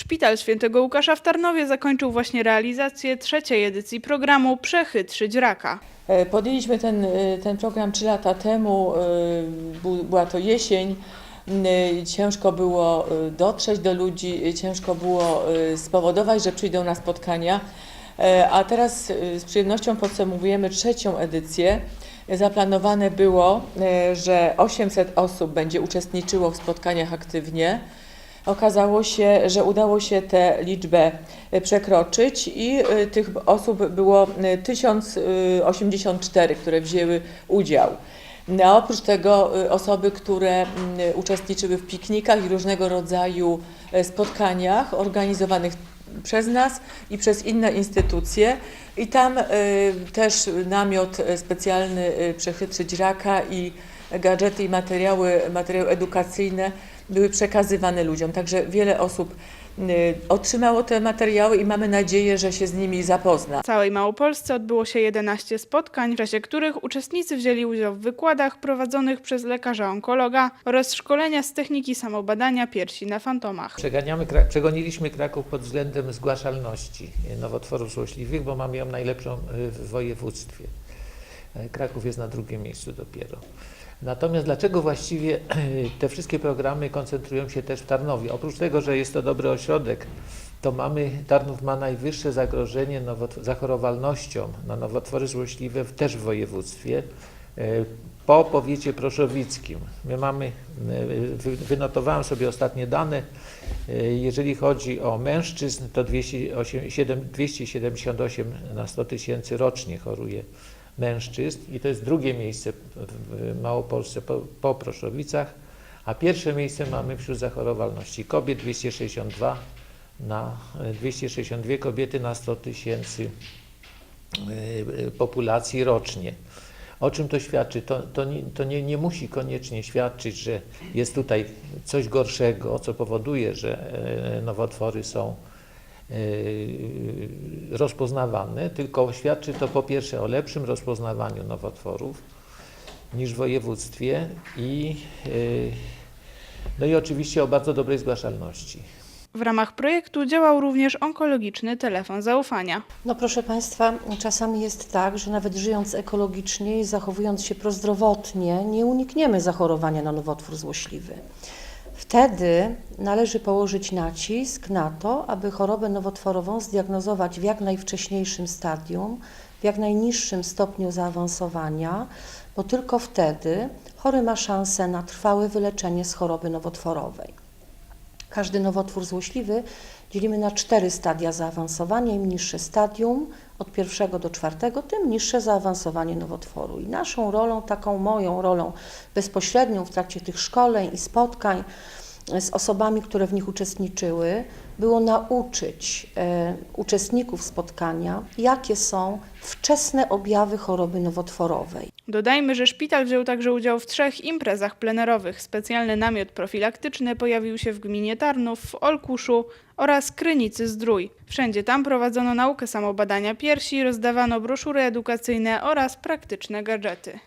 Szpital Świętego Łukasza w Tarnowie zakończył właśnie realizację trzeciej edycji programu Przechytrzyć raka. E, Podjęliśmy ten, e, ten program trzy lata temu, e, była to jesień. Ciężko było dotrzeć do ludzi, ciężko było spowodować, że przyjdą na spotkania. A teraz z przyjemnością podsumowujemy trzecią edycję. Zaplanowane było, że 800 osób będzie uczestniczyło w spotkaniach aktywnie. Okazało się, że udało się tę liczbę e, przekroczyć i e, tych osób było e, 1084, które wzięły udział. No, A oprócz tego e, osoby, które mm, uczestniczyły w piknikach i różnego rodzaju e, spotkaniach organizowanych przez nas i przez inne instytucje. I tam e, też namiot e, specjalny e, Przechytrzyć Raka i gadżety i materiały, materiały edukacyjne były przekazywane ludziom. Także wiele osób y, otrzymało te materiały i mamy nadzieję, że się z nimi zapozna. W całej Małopolsce odbyło się 11 spotkań, w czasie których uczestnicy wzięli udział w wykładach prowadzonych przez lekarza onkologa oraz szkolenia z techniki samobadania piersi na fantomach. Przeganiamy, przegoniliśmy Kraków pod względem zgłaszalności nowotworów złośliwych, bo mamy ją najlepszą y, w województwie. E, Kraków jest na drugim miejscu dopiero. Natomiast dlaczego właściwie te wszystkie programy koncentrują się też w Tarnowie? Oprócz tego, że jest to dobry ośrodek, to mamy, Tarnów ma najwyższe zagrożenie zachorowalnością na nowotwory złośliwe też w województwie. E, Po powiecie proszowickim. My mamy, wy- wynotowałem sobie ostatnie dane, E, jeżeli chodzi o mężczyzn, to 208 siedem- 278 na 100 tysięcy rocznie choruje mężczyzn i to jest drugie miejsce w- Małopolsce po, po Proszowicach, a pierwsze miejsce mamy wśród zachorowalności kobiet 262 na e, 262 kobiety na 100 tysięcy e, populacji rocznie. O czym to świadczy? To, to, nie, to nie, nie musi koniecznie świadczyć, że jest tutaj coś gorszego, co powoduje, że e, nowotwory są rozpoznawane, tylko świadczy to po pierwsze o lepszym rozpoznawaniu nowotworów niż w województwie i, e, no i oczywiście o bardzo dobrej zgłaszalności. W ramach projektu działał również onkologiczny telefon zaufania. No proszę Państwa, czasami jest tak, że nawet żyjąc ekologicznie i zachowując się prozdrowotnie, nie unikniemy zachorowania na nowotwór złośliwy. Wtedy należy położyć nacisk na to, aby chorobę nowotworową zdiagnozować w jak najwcześniejszym stadium, w jak najniższym stopniu zaawansowania, bo tylko wtedy chory ma szansę na trwałe wyleczenie z choroby nowotworowej. Każdy nowotwór złośliwy dzielimy na cztery stadia zaawansowania. Im niższe stadium, od pierwszego do czwartego, tym niższe zaawansowanie nowotworu. I naszą rolą, taką moją rolą bezpośrednią w trakcie tych szkoleń i spotkań z osobami, które w nich uczestniczyły, było nauczyć e, uczestników spotkania, jakie są wczesne objawy choroby nowotworowej. Dodajmy, że szpital wziął także udział w trzech imprezach plenerowych. Specjalny namiot profilaktyczny pojawił się w gminie Tarnów, w Olkuszu oraz Krynicy Zdrój. Wszędzie tam prowadzono naukę samobadania piersi, rozdawano broszury edukacyjne oraz praktyczne gadżety.